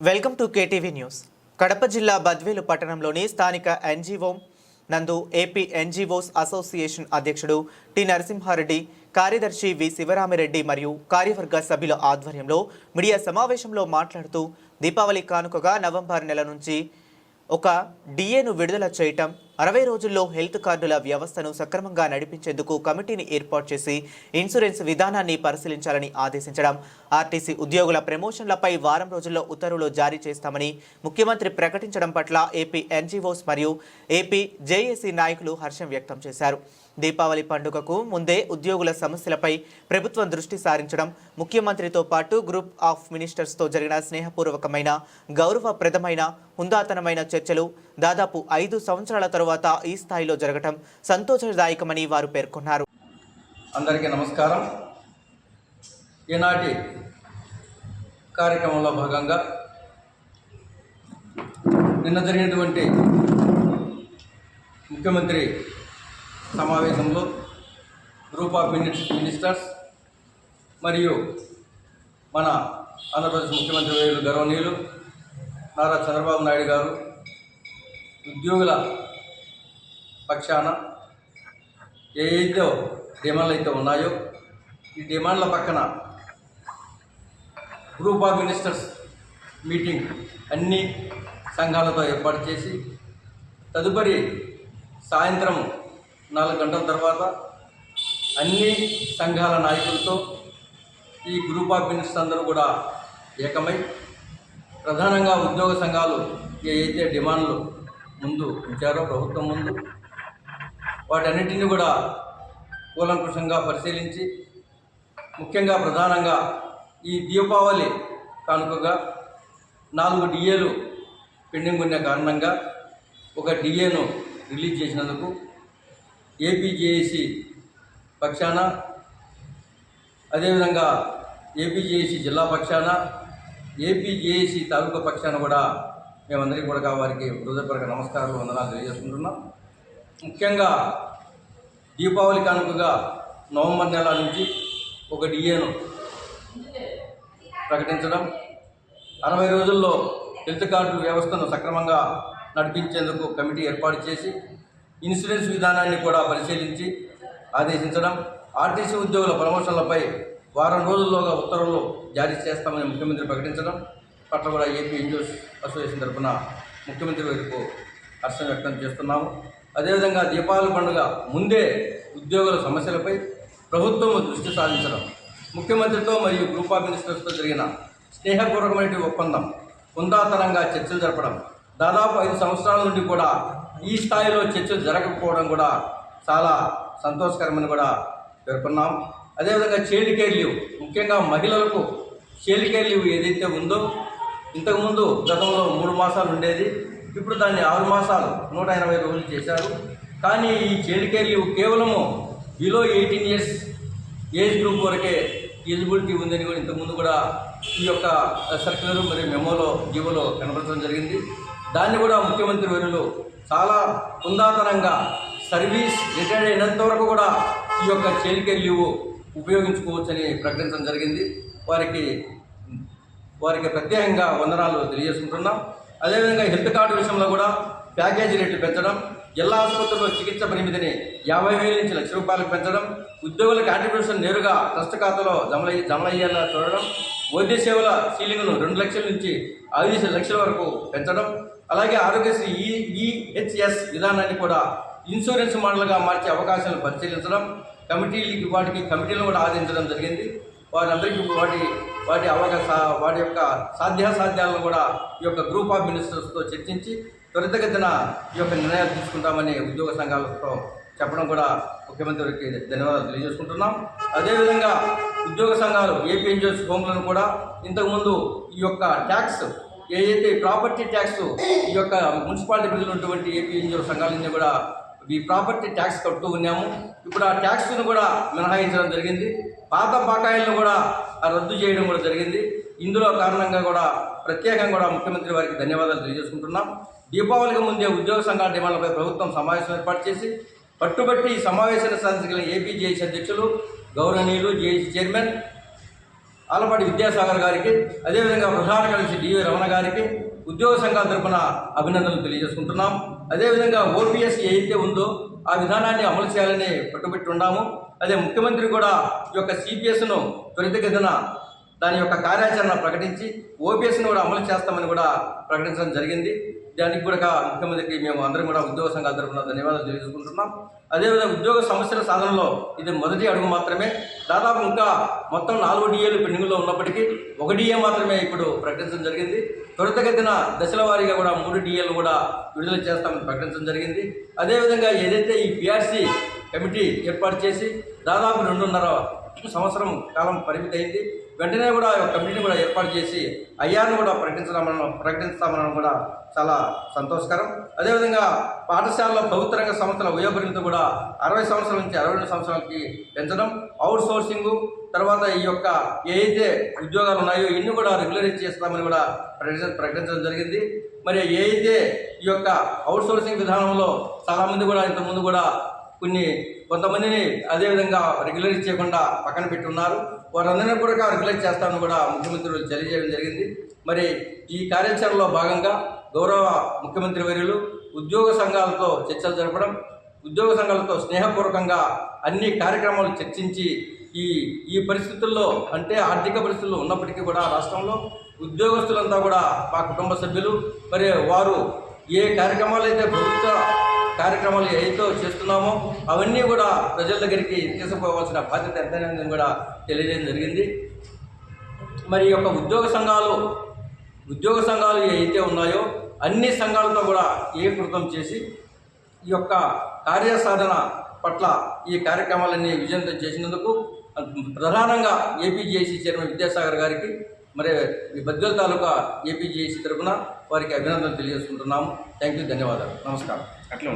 Welcome to KTV news. Kadapa జిల్లా బద్వేలు పట్టణంలోని స్థానిక ఎన్జీఓ నందు ఏపీ ఎన్జీఓస్ అసోసియేషన్ అధ్యక్షుడు టి నరసింహారెడ్డి కార్యదర్శి వి శివరామిరెడ్డి మరియు కార్యవర్గ సభ్యుల ఆధ్వర్యంలో మీడియా సమావేశంలో మాట్లాడుతూ దీపావళి కానుకగా నవంబర్ నెల నుంచి ఒక డిఏను విడుదల చేయటం అరవై రోజుల్లో హెల్త్ కార్డుల వ్యవస్థను సక్రమంగా నడిపించేందుకు కమిటీని ఏర్పాటు చేసి ఇన్సూరెన్స్ విధానాన్ని పరిశీలించాలని ఆదేశించడం. ఆర్టీసీ ఉద్యోగుల ప్రమోషన్లపై వారం రోజుల్లో ఉత్తర్వులు జారీ చేస్తామని ముఖ్యమంత్రి ప్రకటించడం పట్ల ఏపీ ఎన్జీఓస్ మరియు ఏపీ జేఏసీ నాయకులు హర్షం వ్యక్తం చేశారు. దీపావళి పండుగకు ముందే ఉద్యోగుల సమస్యలపై ప్రభుత్వం దృష్టి సారించడం ముఖ్యమంత్రితో పాటు గ్రూప్ ఆఫ్ మినిస్టర్స్తో జరిగిన స్నేహపూర్వకమైన గౌరవప్రదమైన హుందాతనమైన చర్చలు దాదాపు ఐదు సంవత్సరాల తరువాత ఈ స్థాయిలో జరగటం సంతోషదాయకమని వారు పేర్కొన్నారు. అందరికీ నమస్కారం. ఈనాటి కార్యక్రమంలో భాగంగా నిన్న జరిగినటువంటి ముఖ్యమంత్రి సమావేశంలో గ్రూప్ ఆఫ్ మిని మినిస్టర్స్ మరియు మన ఆంధ్రప్రదేశ్ ముఖ్యమంత్రి వర్యులు గౌరవనీయులు నారా చంద్రబాబు నాయుడు గారు ఉద్యోగుల పక్షాన ఏ అయితే డిమాండ్లు అయితే ఉన్నాయో ఈ డిమాండ్ల పక్కన గ్రూప్ ఆఫ్ మినిస్టర్స్ మీటింగ్ అన్ని సంఘాలతో ఏర్పాటు చేసి తదుపరి సాయంత్రం నాలుగు గంటల తర్వాత అన్ని సంఘాల నాయకులతో ఈ గ్రూప్ ఆఫ్ మినిస్టర్స్ అందరూ కూడా ఏకమై ప్రధానంగా ఉద్యోగ సంఘాలు ఏ డిమాండ్లు ముందు ఉంచారో ప్రభుత్వం ముందు వాటన్నిటిని కూడా కూలంకుషంగా పరిశీలించి ముఖ్యంగా ప్రధానంగా ఈ దీపావళి కానుకగా నాలుగు డిఏలు పెండింగ్ ఉన్న కారణంగా ఒక డిఏను రిలీజ్ చేసినందుకు ఏపీజేఏసీ పక్షాన అదేవిధంగా ఏపీజేఏసీ జిల్లా పక్షాన ఏపీజేఏసీ తాలూకా పక్షాన కూడా మేమందరికీ కూడా వారికి హృదయపూర్వక నమస్కారాలు వందనాలు తెలియజేసుకుంటున్నాం. ముఖ్యంగా దీపావళి కానుకగా నవంబర్ నెల నుంచి ఒక డిఏను ప్రకటించడం అరవై రోజుల్లో హెల్త్ కార్డు వ్యవస్థను సక్రమంగా నడిపించేందుకు కమిటీ ఏర్పాటు చేసి ఇన్సూరెన్స్ విధానాన్ని కూడా పరిశీలించి ఆదేశించడం ఆర్టీసీ ఉద్యోగుల ప్రమోషన్లపై వారం రోజుల్లోగా ఉత్తర్వులు జారీ చేస్తామని ముఖ్యమంత్రి ప్రకటించడం పట్ల కూడా ఏపీ ఇంజూస్ అసోసియేషన్ తరఫున ముఖ్యమంత్రి వైపు హర్షం వ్యక్తం చేస్తున్నాము. అదేవిధంగా దీపావళి పండుగ ముందే ఉద్యోగుల సమస్యలపై ప్రభుత్వం దృష్టి సాధించడం ముఖ్యమంత్రితో మరియు గ్రూప్ ఆఫ్ మినిస్టర్స్తో జరిగిన స్నేహపూర్వకమైన ఒప్పందం హుందాతనంగా చర్చలు జరపడం దాదాపు ఐదు సంవత్సరాల నుండి కూడా ఈ స్థాయిలో చర్చలు జరగకపోవడం కూడా చాలా సంతోషకరమని కూడా పేర్కొన్నాం. అదేవిధంగా చైల్డ్ కేర్ లీవ్ ముఖ్యంగా మహిళలకు చైల్డ్ కేర్ లీవ్ ఏదైతే ఉందో ఇంతకుముందు గతంలో మూడు మాసాలు ఉండేది ఇప్పుడు దాన్ని ఆరు మాసాలు నూట ఎనభై రోజులు చేశారు. కానీ ఈ చైల్డ్ కేర్ లీవ్ కేవలము below eighteen years age group వరకే ఎలిజిబిలిటీ ఉందని కూడా ఇంతకుముందు కూడా ఈ యొక్క సర్క్యులర్ మరియు మెమోలో జీవోలో కనపడటం జరిగింది. దాన్ని కూడా ముఖ్యమంత్రి వర్యులు చాలా ఉందాతనంగా సర్వీస్ రిటైర్డ్ అయినంత వరకు కూడా ఈ యొక్క చైల్డ్ కేర్ లీవ్ ఉపయోగించుకోవచ్చని ప్రకటించడం జరిగింది. వారికి వారికి ప్రత్యేకంగా వందనాలు తెలియజేసుకుంటున్నాం. అదేవిధంగా హెల్త్ కార్డు విషయంలో కూడా ప్యాకేజీ రేట్లు పెంచడం జిల్లా ఆసుపత్రిలో చికిత్స పరిమితిని యాభై వేల నుంచి లక్ష రూపాయలకు పెంచడం ఉద్యోగుల కాంట్రిబ్యూషన్ నేరుగా ట్రస్ట్ ఖాతాలో జమ జమలయ్యేలా చూడడం వైద్య సేవల సీలింగ్ను రెండు లక్షల నుంచి ఐదు లక్షల వరకు పెంచడం అలాగే ఆరోగ్యశ్రీ ఈ ఈహెచ్ఎస్ విధానాన్ని కూడా ఇన్సూరెన్స్ మోడల్గా మార్చే అవకాశాలను పరిశీలించడం కమిటీలకి వాటికి కమిటీలను కూడా ఆదించడం జరిగింది. వారందరికీ వాటి వాటి అవకాశ వాటి యొక్క సాధ్యాసాధ్యాలను కూడా ఈ యొక్క గ్రూప్ ఆఫ్ మినిస్టర్స్తో చర్చించి త్వరితగతిన ఈ యొక్క నిర్ణయాలు తీసుకుంటామని ఉద్యోగ సంఘాలతో చెప్పడం కూడా ముఖ్యమంత్రికి ధన్యవాదాలు తెలియజేసుకుంటున్నాం. అదేవిధంగా ఉద్యోగ సంఘాలు ఏపీ ఎన్జిఓస్ హోమ్లను కూడా ఇంతకుముందు ఈ యొక్క ట్యాక్స్ ఏదైతే ప్రాపర్టీ ట్యాక్స్ ఈ యొక్క మున్సిపాలిటీ ప్రజలు ఉన్నటువంటి ఏపీ ఎన్జిఓ సంఘాల నుంచి కూడా ఈ ప్రాపర్టీ ట్యాక్స్ కడుతూ ఉన్నాము. ఇప్పుడు ఆ ట్యాక్స్ను కూడా మినహాయించడం జరిగింది. పాత బకాయిలను కూడా రద్దు చేయడం కూడా జరిగింది. ఇందులో కారణంగా కూడా ప్రత్యేకంగా కూడా ముఖ్యమంత్రి వారికి ధన్యవాదాలు తెలియజేసుకుంటున్నాం. దీపావళికి ముందే ఉద్యోగ సంఘాల డిమాండ్లపై ప్రభుత్వం సమావేశం ఏర్పాటు చేసి పట్టుబట్టి ఈ సమావేశాన్ని సాధించగల ఏపీ జేఏసీ అధ్యక్షులు గౌరవనీయులు జేఏసీ చైర్మన్ ఆలపాటి విద్యాసాగర్ గారికి అదేవిధంగా ప్రధాన కలిసి డివి రమణ గారికి ఉద్యోగ సంఘాల తరపున అభినందనలు తెలియజేసుకుంటున్నాం. అదేవిధంగా ఓపీఎస్ ఏదైతే ఉందో ఆ విధానాన్ని అమలు చేయాలని పట్టుబట్టి ఉన్నాము అదే ముఖ్యమంత్రి కూడా ఈ యొక్క సిపిఎస్ను త్వరితగతిన దాని యొక్క కార్యాచరణ ప్రకటించి ఓపీఎస్ను కూడా అమలు చేస్తామని కూడా ప్రకటించడం జరిగింది. దానికి కూడా ముఖ్యమంత్రికి మేము అందరం కూడా ఉద్యోగ సంఘాల తరఫున ధన్యవాదాలు తెలియజేసుకుంటున్నాం. అదేవిధంగా ఉద్యోగ సమస్యల సాధనలో ఇది మొదటి అడుగు మాత్రమే. దాదాపు ఇంకా మొత్తం నాలుగు డిఏలు పెండింగ్లో ఉన్నప్పటికీ ఒక డిఏ మాత్రమే ఇప్పుడు ప్రకటించడం జరిగింది. త్వరితగతిన దశల వారీగా కూడా మూడు డిఏలు కూడా విడుదల చేస్తామని ప్రకటించడం జరిగింది. అదేవిధంగా ఏదైతే ఈ పిఆర్సీ కమిటీ ఏర్పాటు చేసి దాదాపు రెండున్నర సంవత్సరం కాలం పరిమితి అయింది వెంటనే కూడా కమిటీని కూడా ఏర్పాటు చేసి అయ్యాను కూడా ప్రకటించడం ప్రకటిస్తామనడం కూడా చాలా సంతోషకరం. అదేవిధంగా పాఠశాలలో ప్రభుత్వ రంగ సంస్థల వయోపరిమితి కూడా అరవై సంవత్సరాల నుంచి అరవై రెండు సంవత్సరాలకి పెంచడం అవుట్ సోర్సింగ్ తర్వాత ఈ యొక్క ఏదైతే ఉద్యోగాలు ఉన్నాయో ఇన్ని కూడా రెగ్యులరైజ్ చేస్తామని కూడా ప్రకటించ ప్రకటించడం జరిగింది. మరి ఏదైతే ఈ యొక్క అవుట్ సోర్సింగ్ విధానంలో చాలామంది కూడా ఇంతకుముందు కూడా కొన్ని కొంతమందిని అదేవిధంగా రెగ్యులరైజ్ చేయకుండా పక్కన పెట్టి ఉన్నారు. వారందరినీ కూడా రిఫ్లెక్ట్ చేస్తామని కూడా ముఖ్యమంత్రులు తెలియజేయడం జరిగింది. మరి ఈ కార్యాచరణలో భాగంగా గౌరవ ముఖ్యమంత్రి వర్యులు ఉద్యోగ సంఘాలతో చర్చలు జరపడం ఉద్యోగ సంఘాలతో స్నేహపూర్వకంగా అన్ని కార్యక్రమాలు చర్చించి ఈ ఈ పరిస్థితుల్లో అంటే ఆర్థిక పరిస్థితులు ఉన్నప్పటికీ కూడా రాష్ట్రంలో ఉద్యోగస్తులంతా కూడా మా కుటుంబ సభ్యులు మరి వారు ఏ కార్యక్రమాలు అయితే ప్రభుత్వ కార్యక్రమాలు ఏదైతే చేస్తున్నామో అవన్నీ కూడా ప్రజల దగ్గరికి తీసుకుపోవాల్సిన బాధ్యత ఎంతైనా కూడా తెలియజేయడం జరిగింది. మరి ఈ యొక్క ఉద్యోగ సంఘాలు ఉద్యోగ సంఘాలు ఏవైతే ఉన్నాయో అన్ని సంఘాలతో కూడా ఏకృతం చేసి ఈ యొక్క కార్యసాధన పట్ల ఈ కార్యక్రమాలన్నీ విజయంతం చేసినందుకు ప్రధానంగా ఏపీజేసీ చైర్మన్ విద్యాసాగర్ గారికి మరి ఈ బద్వేల్ తాలూకా ఏపీజేసీ తరఫున వారికి అభినందనలు తెలియజేసుకుంటున్నాము. థ్యాంక్ యూ ధన్యవాదాలు. నమస్కారం. అట్లా